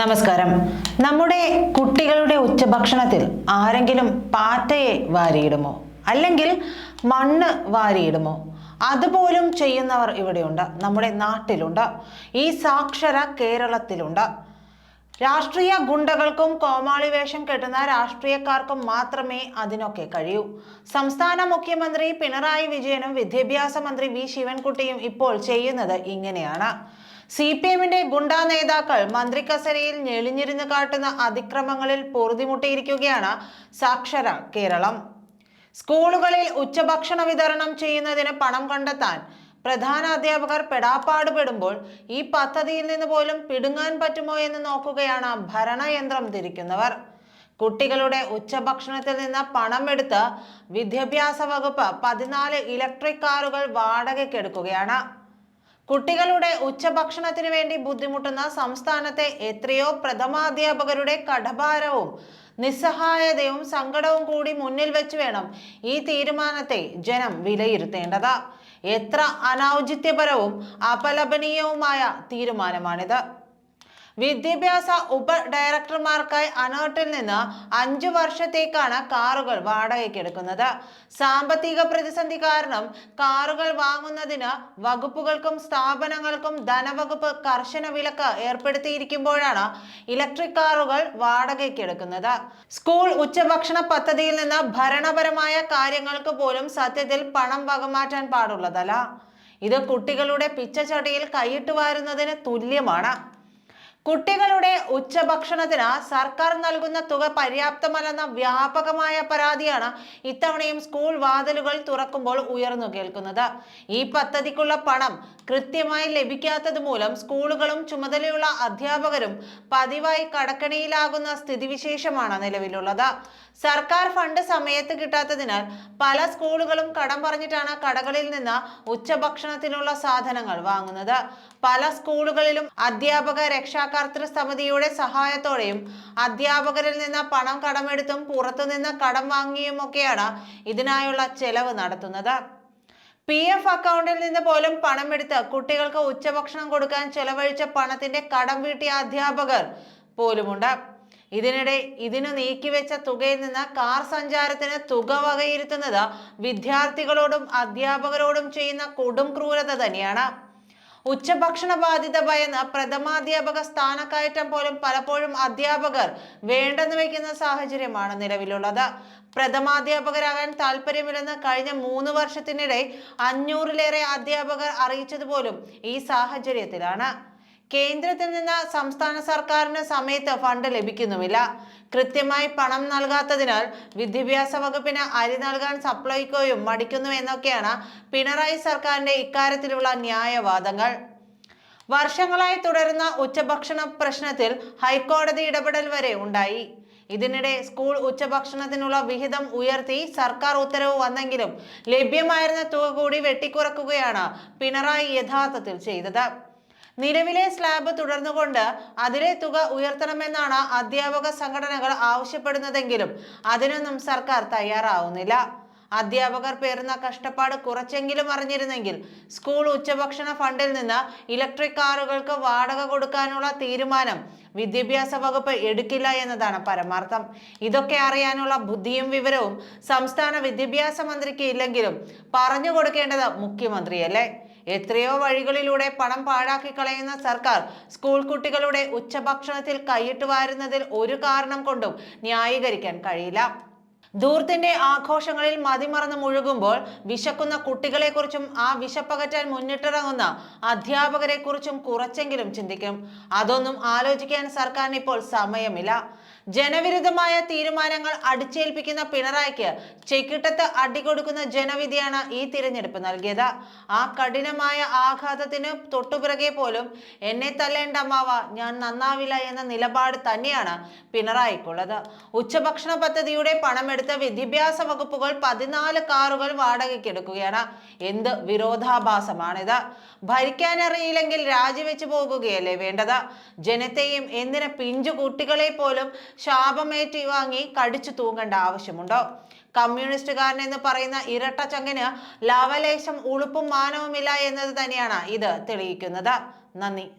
നമസ്കാരം. നമ്മുടെ കുട്ടികളുടെ ഉച്ചഭക്ഷണത്തിൽ ആരെങ്കിലും പാറ്റയെ വാരിയിടുമോ? അല്ലെങ്കിൽ മണ്ണ് വാരിയിടുമോ? അതുപോലും ചെയ്യുന്നവർ ഇവിടെയുണ്ട്. നമ്മുടെ നാട്ടിലുണ്ട്. ഈ സാക്ഷര കേരളത്തിലുണ്ട്. രാഷ്ട്രീയ ഗുണ്ടകൾക്കും കോമാളി വേഷം കെട്ടുന്ന രാഷ്ട്രീയക്കാർക്കും മാത്രമേ അതിനൊക്കെ കഴിയൂ. സംസ്ഥാന മുഖ്യമന്ത്രി പിണറായി വിജയനും വിദ്യാഭ്യാസ മന്ത്രി വി ശിവൻകുട്ടിയും ഇപ്പോൾ ചെയ്യുന്നത് ഇങ്ങനെയാണ്. സി പി എമ്മിന്റെ ഗുണ്ടാ നേതാക്കൾ മന്ത്രി ഞെളിഞ്ഞിരുന്ന് കാട്ടുന്ന അതിക്രമങ്ങളിൽ പൊറുതിമുട്ടിയിരിക്കുകയാണ് സാക്ഷര കേരളം. സ്കൂളുകളിൽ ഉച്ചഭക്ഷണ വിതരണം ചെയ്യുന്നതിന് പണം കണ്ടെത്താൻ പ്രധാന അധ്യാപകർ പെടാപ്പാടുപെടുമ്പോൾ ഈ പദ്ധതിയിൽ നിന്ന് പോലും പിടുങ്ങാൻ പറ്റുമോ എന്ന് നോക്കുകയാണ് ഭരണയന്ത്രം തിരിക്കുന്നവർ. കുട്ടികളുടെ ഉച്ചഭക്ഷണത്തിൽ നിന്ന് പണം എടുത്ത് വിദ്യാഭ്യാസ വകുപ്പ് പതിനാല് ഇലക്ട്രിക് കാറുകൾ വാടകയ്ക്കെടുക്കുകയാണ്. കുട്ടികളുടെ ഉച്ചഭക്ഷണത്തിന് വേണ്ടി ബുദ്ധിമുട്ടുന്ന സംസ്ഥാനത്തെ എത്രയോ പ്രഥമാധ്യാപകരുടെ കടഭാരവും നിസ്സഹായതയും സങ്കടവും കൂടി മുന്നിൽ വെച്ച് വേണം ഈ തീരുമാനത്തെ ജനം വിലയിരുത്തേണ്ടത്. എത്ര അനൗചിത്യപരവും അപലപനീയവുമായ തീരുമാനമാണിത്. വിദ്യാഭ്യാസ ഉപ ഡയറക്ടർമാർക്കായി അനോട്ടിൽ നിന്ന് അഞ്ചു വർഷത്തേക്കാണ് കാറുകൾ വാടകയ്ക്ക് എടുക്കുന്നത്. സാമ്പത്തിക പ്രതിസന്ധി കാരണം കാറുകൾ വാങ്ങുന്നതിന് വകുപ്പുകൾക്കും സ്ഥാപനങ്ങൾക്കും ധനവകുപ്പ് കർശന വിലക്ക് ഏർപ്പെടുത്തിയിരിക്കുമ്പോഴാണ് ഇലക്ട്രിക് കാറുകൾ വാടകയ്ക്ക് എടുക്കുന്നത്. സ്കൂൾ ഉച്ചഭക്ഷണ പദ്ധതിയിൽ നിന്ന് ഭരണപരമായ കാര്യങ്ങൾക്ക് പോലും സത്യത്തിൽ പണം വകമാറ്റാൻ പാടുള്ളതല്ല. ഇത് കുട്ടികളുടെ പിച്ചച്ചടിയിൽ കൈയിട്ട് വാരുന്നതിന് തുല്യമാണ്. കുട്ടികളുടെ ഉച്ചഭക്ഷണത്തിന് സർക്കാർ നൽകുന്ന തുക പര്യാപ്തമല്ലെന്ന വ്യാപകമായ പരാതിയാണ് ഇത്തവണയും സ്കൂൾ വാതിലുകൾ തുറക്കുമ്പോൾ ഉയർന്നു കേൾക്കുന്നത്. ഈ പദ്ധതിക്കുള്ള പണം കൃത്യമായി ലഭിക്കാത്തത് മൂലം സ്കൂളുകളും ചുമതലയുള്ള അധ്യാപകരും പതിവായി കടക്കണിയിലാകുന്ന സ്ഥിതിവിശേഷമാണ് നിലവിലുള്ളത്. സർക്കാർ ഫണ്ട് സമയത്ത് കിട്ടാത്തതിനാൽ പല സ്കൂളുകളും കടം പറഞ്ഞിട്ടാണ് കടകളിൽ നിന്ന് ഉച്ചഭക്ഷണത്തിനുള്ള സാധനങ്ങൾ വാങ്ങുന്നത്. പല സ്കൂളുകളിലും അധ്യാപക രക്ഷാകർത്തൃ സമിതിയുടെ സഹായത്തോടെയും അധ്യാപകരിൽ നിന്ന് പണം കടമെടുത്തും പുറത്തുനിന്ന് കടം വാങ്ങിയുമൊക്കെയാണ് ഇതിനായുള്ള ചെലവ് നടത്തുന്നത്. പി എഫ് അക്കൗണ്ടിൽ നിന്ന് പോലും പണമെടുത്ത് കുട്ടികൾക്ക് ഉച്ചഭക്ഷണം കൊടുക്കാൻ ചെലവഴിച്ച പണത്തിന്റെ കടം വീട്ടിയ അധ്യാപകർ പോലുമുണ്ട്. ഇതിനിടെ ഇതിനു നീക്കിവെച്ച തുകയിൽ നിന്ന് കാർ സഞ്ചാരത്തിന് തുക വകയിരുത്തുന്നത് വിദ്യാർത്ഥികളോടും അധ്യാപകരോടും ചെയ്യുന്ന കൊടും ക്രൂരത തന്നെയാണ്. ഉച്ചഭക്ഷണ ബാധിത ഭയന്ന് പ്രഥമാധ്യാപക സ്ഥാനക്കയറ്റം പോലും പലപ്പോഴും അധ്യാപകർ വേണ്ടെന്ന് വയ്ക്കുന്ന സാഹചര്യമാണ് നിലവിലുള്ളത്. പ്രഥമാധ്യാപകരാകാൻ താല്പര്യമില്ലെന്ന് കഴിഞ്ഞ മൂന്ന് വർഷത്തിനിടെ അഞ്ഞൂറിലേറെ അധ്യാപകർ അറിയിച്ചതുപോലും ഈ സാഹചര്യത്തിലാണ്. കേന്ദ്രത്തിൽ നിന്ന് സംസ്ഥാന സർക്കാരിന് സമയത്ത് ഫണ്ട് ലഭിക്കുന്നുമില്ല. കൃത്യമായി പണം നൽകാത്തതിനാൽ വിദ്യാഭ്യാസ വകുപ്പിന് അരി നൽകാൻ സപ്ലൈകോയും മടിക്കുന്നു എന്നൊക്കെയാണ് പിണറായി സർക്കാരിന്റെ ഇക്കാര്യത്തിലുള്ള ന്യായവാദങ്ങൾ. വർഷങ്ങളായി തുടരുന്ന ഉച്ചഭക്ഷണ പ്രശ്നത്തിൽ ഹൈക്കോടതി ഇടപെടൽ വരെ ഉണ്ടായി. ഇതിനിടെ സ്കൂൾ ഉച്ചഭക്ഷണത്തിനുള്ള വിഹിതം ഉയർത്തി സർക്കാർ ഉത്തരവ് വന്നെങ്കിലും ലഭ്യമായിരുന്ന തുക കൂടി വെട്ടിക്കുറക്കുകയാണ് പിണറായി യഥാർത്ഥത്തിൽ ചെയ്തത്. നിലവിലെ സ്ലാബ് തുടർന്നുകൊണ്ട് അതിലെ തുക ഉയർത്തണമെന്നാണ് അധ്യാപക സംഘടനകൾ ആവശ്യപ്പെടുന്നതെങ്കിലും അതിനൊന്നും സർക്കാർ തയ്യാറാവുന്നില്ല. അധ്യാപകർ പേരുന്ന കഷ്ടപ്പാട് കുറച്ചെങ്കിലും അറിഞ്ഞിരുന്നെങ്കിൽ സ്കൂൾ ഉച്ചഭക്ഷണ ഫണ്ടിൽ നിന്ന് ഇലക്ട്രിക് കാറുകൾക്ക് വാടക കൊടുക്കാനുള്ള തീരുമാനം വിദ്യാഭ്യാസ വകുപ്പ് എടുക്കില്ല എന്നതാണ് പരമാർത്ഥം. ഇതൊക്കെ അറിയാനുള്ള ബുദ്ധിയും വിവരവും സംസ്ഥാന വിദ്യാഭ്യാസ മന്ത്രിക്ക് ഇല്ലെങ്കിലും പറഞ്ഞു കൊടുക്കേണ്ടത് മുഖ്യമന്ത്രിയല്ലേ? എത്രയോ വഴികളിലൂടെ പണം പാഴാക്കി കളയുന്ന സർക്കാർ സ്കൂൾ കുട്ടികളുടെ ഉച്ചഭക്ഷണത്തിൽ കൈയിട്ട് വാരുന്നതിൽ ഒരു കാരണം കൊണ്ടും ന്യായീകരിക്കാൻ കഴിയില്ല. ദൂർത്തിന്റെ ആഘോഷങ്ങളിൽ മതിമറന്ന് മുഴുകുമ്പോൾ വിശക്കുന്ന കുട്ടികളെക്കുറിച്ചും ആ വിശപ്പകറ്റാൻ മുന്നിട്ടിറങ്ങുന്ന അധ്യാപകരെക്കുറിച്ചും കുറച്ചെങ്കിലും ചിന്തിക്കും. അതൊന്നും ആലോചിക്കാൻ സർക്കാരിന് ഇപ്പോൾ സമയമില്ല. ജനവിരുദ്ധമായ തീരുമാനങ്ങൾ അടിച്ചേൽപ്പിക്കുന്ന പിണറായിക്ക് ചെക്കിട്ടത്ത് അടികൊടുക്കുന്ന ജനവിധിയാണ് ഈ തിരഞ്ഞെടുപ്പ് നൽകിയത്. ആ കഠിനമായ ആഘാതത്തിന് തൊട്ടുപിറകെ പോലും എന്നെ തല്ലേണ്ട അമ്മാവ ഞാൻ നന്നാവില്ല എന്ന നിലപാട് തന്നെയാണ് പിണറായിക്കുള്ളത്. ഉച്ചഭക്ഷണ പദ്ധതിയുടെ പണമെടുത്ത വിദ്യാഭ്യാസ വകുപ്പുകൾ പതിനാല് കാറുകൾ വാടകയ്ക്ക് എടുക്കുകയാണ്. എന്ത് വിരോധാഭാസമാണിത്? ഭരിക്കാനറിയില്ലെങ്കിൽ രാജിവെച്ചു പോകുകയല്ലേ വേണ്ടത്? ജനത്തെയും എന്തിന് കുട്ടികളെ പോലും ശാപമേറ്റി വാങ്ങി കടിച്ചു തൂങ്ങേണ്ട ആവശ്യമുണ്ടോ? കമ്മ്യൂണിസ്റ്റുകാരൻ എന്ന് പറയുന്ന ഇരട്ടച്ചങ്ങന് ലവലേശം ഉളുപ്പും മാനവുമില്ല എന്നത് തന്നെയാണ് ഇത് തെളിയിക്കുന്നത്. നന്ദി.